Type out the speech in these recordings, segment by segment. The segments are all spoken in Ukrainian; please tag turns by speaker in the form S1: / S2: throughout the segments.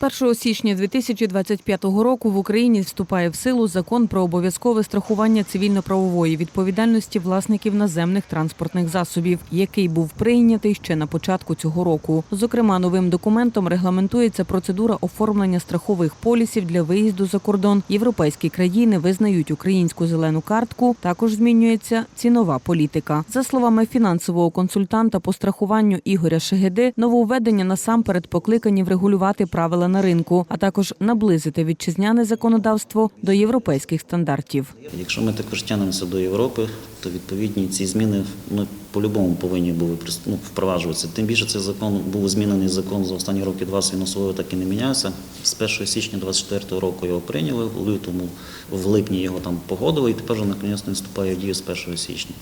S1: З 1 січня 2025 року в Україні вступає в силу закон про обов'язкове страхування цивільно-правової відповідальності власників наземних транспортних засобів, який був прийнятий ще на початку цього року. Зокрема, новим документом регламентується процедура оформлення страхових полісів для виїзду за кордон. Європейські країни визнають українську зелену картку. Також змінюється цінова політика. За словами фінансового консультанта по страхуванню Ігоря Шегеди, нововведення насамперед покликані врегулювати правила на ринку, а також наблизити вітчизняне законодавство до європейських стандартів.
S2: Якщо ми також тягнемося до Європи, то відповідні ці зміни ну, по-любому повинні були ну, впроваджуватися. Тим більше цей закон був змінений закон за останні роки два він особливо так і не мінявся. З 1 січня 2024 року його прийняли, в лютому, в липні його там погодили, і тепер вже наконець він вступає в дію з 1 січня.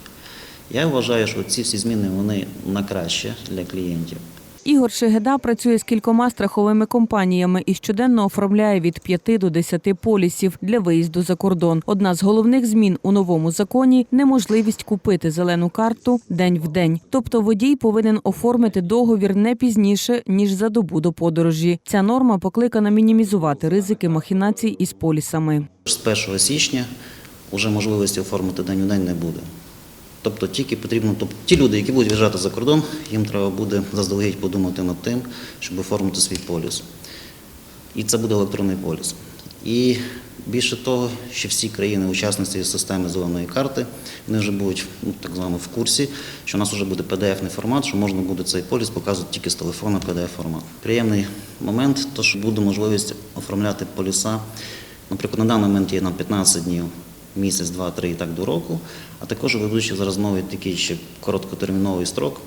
S2: Я вважаю, що ці всі зміни вони на краще для клієнтів.
S1: Ігор Шегеда працює з кількома страховими компаніями і щоденно оформляє від 5 до 10 полісів для виїзду за кордон. Одна з головних змін у новому законі неможливість купити зелену карту день в день. Тобто водій повинен оформити договір не пізніше ніж за добу до подорожі. Ця норма покликана мінімізувати ризики махінацій із полісами.
S2: З 1 січня вже можливості оформити день у день не буде. Тобто тільки потрібно, тобто ті люди, які будуть в'їжджати за кордон, їм треба буде заздалегідь подумати над тим, щоб оформити свій поліс. І це буде електронний поліс. І більше того, що всі країни-учасниці системи зеленої карти, вони вже будуть ну, так звано в курсі, що у нас вже буде PDF-ний формат, що можна буде цей поліс показувати тільки з телефону PDF-формат. Приємний момент, то що буде можливість оформляти поліса. Наприклад, на даний момент є нам 15 днів, місяць, два, три і так до року, а також ведучи зараз новий такий ще короткотерміновий строк,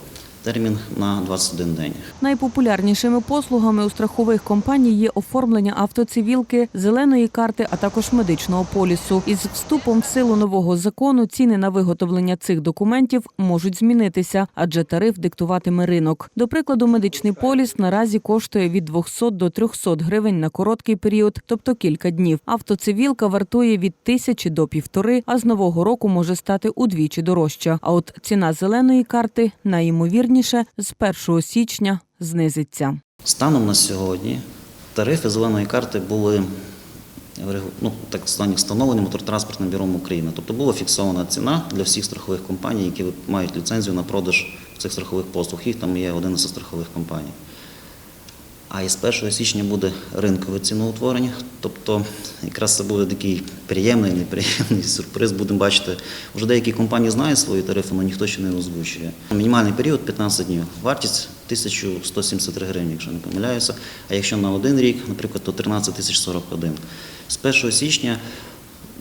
S2: термін на 21 день.
S1: Найпопулярнішими послугами у страхових компаній є оформлення автоцивілки, зеленої карти, а також медичного полісу. Із вступом в силу нового закону ціни на виготовлення цих документів можуть змінитися, адже тариф диктуватиме ринок. До прикладу, медичний поліс наразі коштує від 200 до 300 гривень на короткий період, тобто кілька днів. Автоцивілка вартує від тисячі до півтори, а з нового року може стати удвічі дорожча. А от ціна зеленої карти найімовірніше з 1 січня знизиться.
S2: Станом на сьогодні тарифи зеленої карти були ну, так звані встановлені моторотранспортним бюром України. Тобто була фіксована ціна для всіх страхових компаній, які мають ліцензію на продаж цих страхових послуг. Їх там є 11 страхових компаній. А із 1 січня буде ринкове ціноутворення. Тобто якраз це буде такий приємний, неприємний сюрприз. Будемо бачити, вже деякі компанії знають свої тарифи, але ніхто ще не озвучує. Мінімальний період 15 днів. Вартість 1173 гривні, якщо не помиляюся. А якщо на один рік, наприклад, то 13 тисяч 41. З 1 січня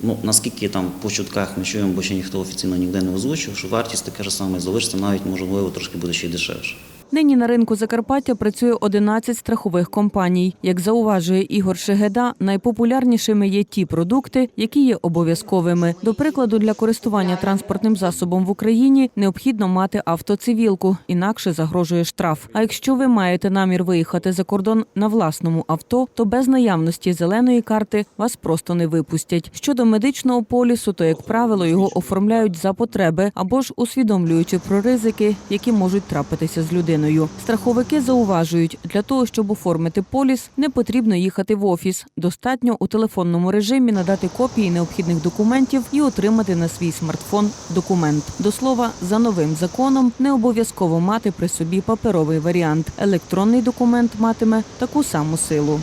S2: Ну, наскільки там по чутках ми чуємо, бо ще ніхто офіційно ніде не озвучив, що вартість така ж сама залишиться, навіть можливо трошки буде ще й дешевше.
S1: Нині на ринку Закарпаття працює 11 страхових компаній. Як зауважує Ігор Шегеда, найпопулярнішими є ті продукти, які є обов'язковими. До прикладу, для користування транспортним засобом в Україні необхідно мати автоцивілку, інакше загрожує штраф. А якщо ви маєте намір виїхати за кордон на власному авто, то без наявності зеленої карти вас просто не випустять. Щодо медичного полісу, то як правило його оформляють за потреби або ж усвідомлюючи про ризики, які можуть трапитися з людиною. Страховики зауважують, для того, щоб оформити поліс, не потрібно їхати в офіс. Достатньо у телефонному режимі надати копії необхідних документів і отримати на свій смартфон документ. До слова, за новим законом не обов'язково мати при собі паперовий варіант. Електронний документ матиме таку саму силу.